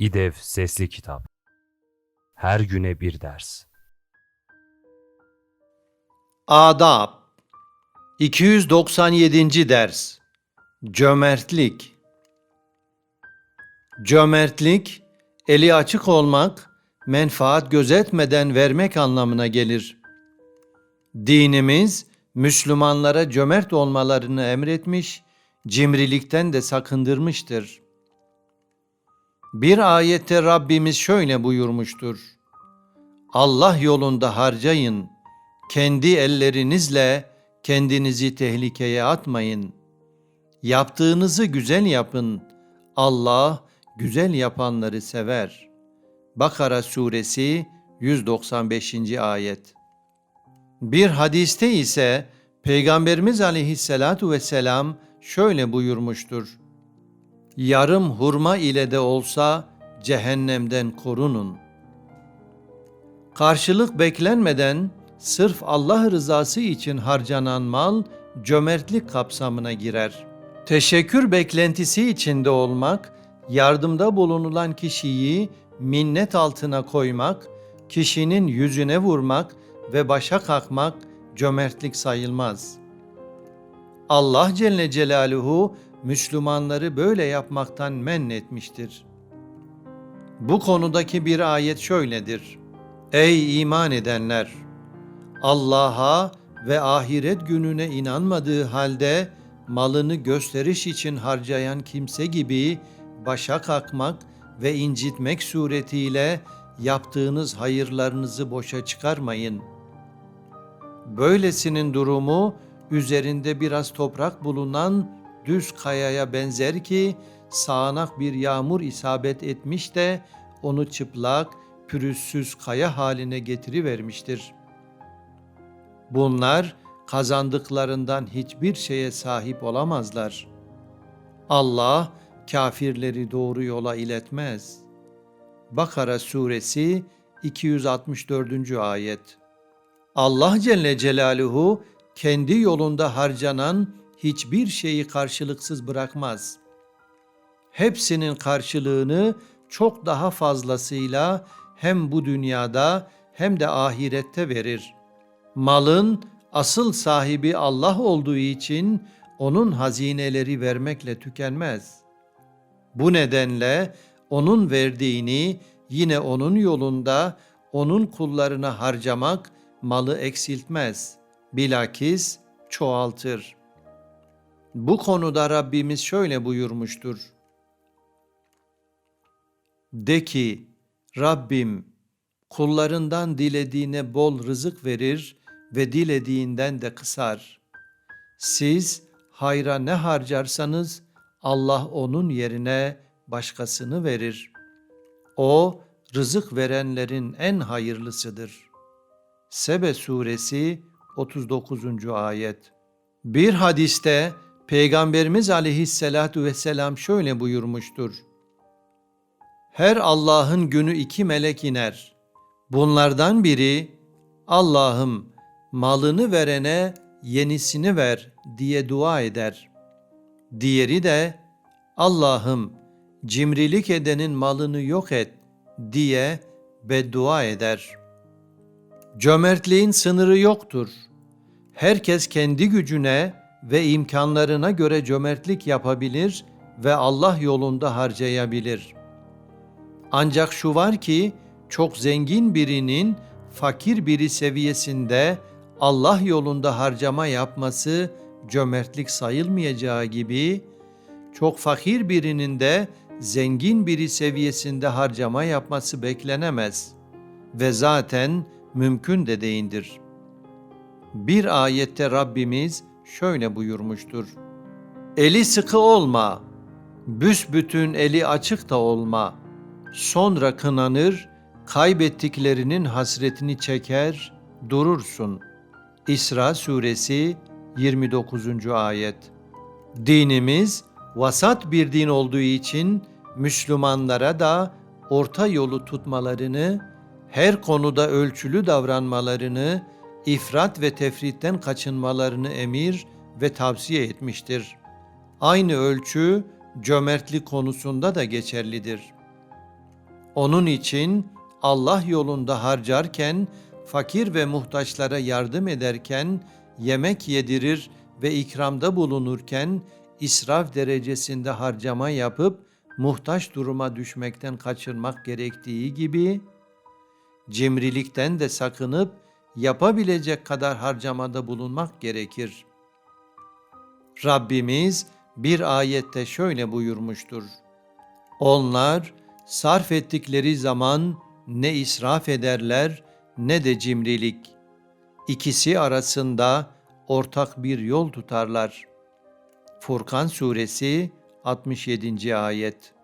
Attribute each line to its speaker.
Speaker 1: İDEV Sesli Kitap Her güne bir ders
Speaker 2: Adab 297. ders Cömertlik Cömertlik, eli açık olmak, menfaat gözetmeden vermek anlamına gelir. Dinimiz, Müslümanlara cömert olmalarını emretmiş, cimrilikten de sakındırmıştır. Bir ayette Rabbimiz şöyle buyurmuştur. Allah yolunda harcayın. Kendi ellerinizle kendinizi tehlikeye atmayın. Yaptığınızı güzel yapın. Allah güzel yapanları sever. Bakara suresi 195. ayet. Bir hadiste ise Peygamberimiz aleyhissalatu vesselam şöyle buyurmuştur. Yarım hurma ile de olsa cehennemden korunun. Karşılık beklenmeden sırf Allah rızası için harcanan mal cömertlik kapsamına girer. Teşekkür beklentisi içinde olmak, yardımda bulunulan kişiyi minnet altına koymak, kişinin yüzüne vurmak ve başa kalkmak cömertlik sayılmaz. Allah Celle Celaluhu Müslümanları böyle yapmaktan men etmiştir. Bu konudaki bir ayet şöyledir. Ey iman edenler! Allah'a ve ahiret gününe inanmadığı halde malını gösteriş için harcayan kimse gibi başa kalkmak ve incitmek suretiyle yaptığınız hayırlarınızı boşa çıkarmayın. Böylesinin durumu üzerinde biraz toprak bulunan düz kayaya benzer ki sağanak bir yağmur isabet etmiş de onu çıplak, pürüzsüz kaya haline getirivermiştir. Bunlar kazandıklarından hiçbir şeye sahip olamazlar. Allah kafirleri doğru yola iletmez. Bakara suresi 264. ayet. Allah Celle Celaluhu kendi yolunda harcanan hiçbir şeyi karşılıksız bırakmaz. Hepsinin karşılığını çok daha fazlasıyla hem bu dünyada hem de ahirette verir. Malın asıl sahibi Allah olduğu için onun hazineleri vermekle tükenmez. Bu nedenle onun verdiğini yine onun yolunda onun kullarına harcamak malı eksiltmez. Bilakis çoğaltır. Bu konuda Rabbimiz şöyle buyurmuştur. De ki, Rabbim kullarından dilediğine bol rızık verir ve dilediğinden de kısar. Siz hayra ne harcarsanız Allah onun yerine başkasını verir. O rızık verenlerin en hayırlısıdır. Sebe suresi 39. ayet. Bir hadiste Peygamberimiz aleyhissalatu vesselam şöyle buyurmuştur. Her Allah'ın günü iki melek iner. Bunlardan biri Allah'ım malını verene yenisini ver diye dua eder. Diğeri de Allah'ım cimrilik edenin malını yok et diye beddua eder. Cömertliğin sınırı yoktur. Herkes kendi gücüne ve imkanlarına göre cömertlik yapabilir ve Allah yolunda harcayabilir. Ancak şu var ki çok zengin birinin fakir biri seviyesinde Allah yolunda harcama yapması cömertlik sayılmayacağı gibi çok fakir birinin de zengin biri seviyesinde harcama yapması beklenemez ve zaten mümkün de değildir. Bir ayette Rabbimiz şöyle buyurmuştur. Eli sıkı olma, büsbütün eli açık da olma. Sonra kınanır, kaybettiklerinin hasretini çeker, durursun. İsra suresi 29. ayet. Dinimiz vasat bir din olduğu için Müslümanlara da orta yolu tutmalarını, her konuda ölçülü davranmalarını, ifrat ve tefritten kaçınmalarını emir ve tavsiye etmiştir. Aynı ölçü cömertlik konusunda da geçerlidir. Onun için Allah yolunda harcarken, fakir ve muhtaçlara yardım ederken, yemek yedirir ve ikramda bulunurken israf derecesinde harcama yapıp muhtaç duruma düşmekten kaçınmak gerektiği gibi cimrilikten de sakınıp yapabilecek kadar harcamada bulunmak gerekir. Rabbimiz bir ayette şöyle buyurmuştur. Onlar sarf ettikleri zaman ne israf ederler ne de cimrilik. İkisi arasında ortak bir yol tutarlar. Furkan Suresi 67. Ayet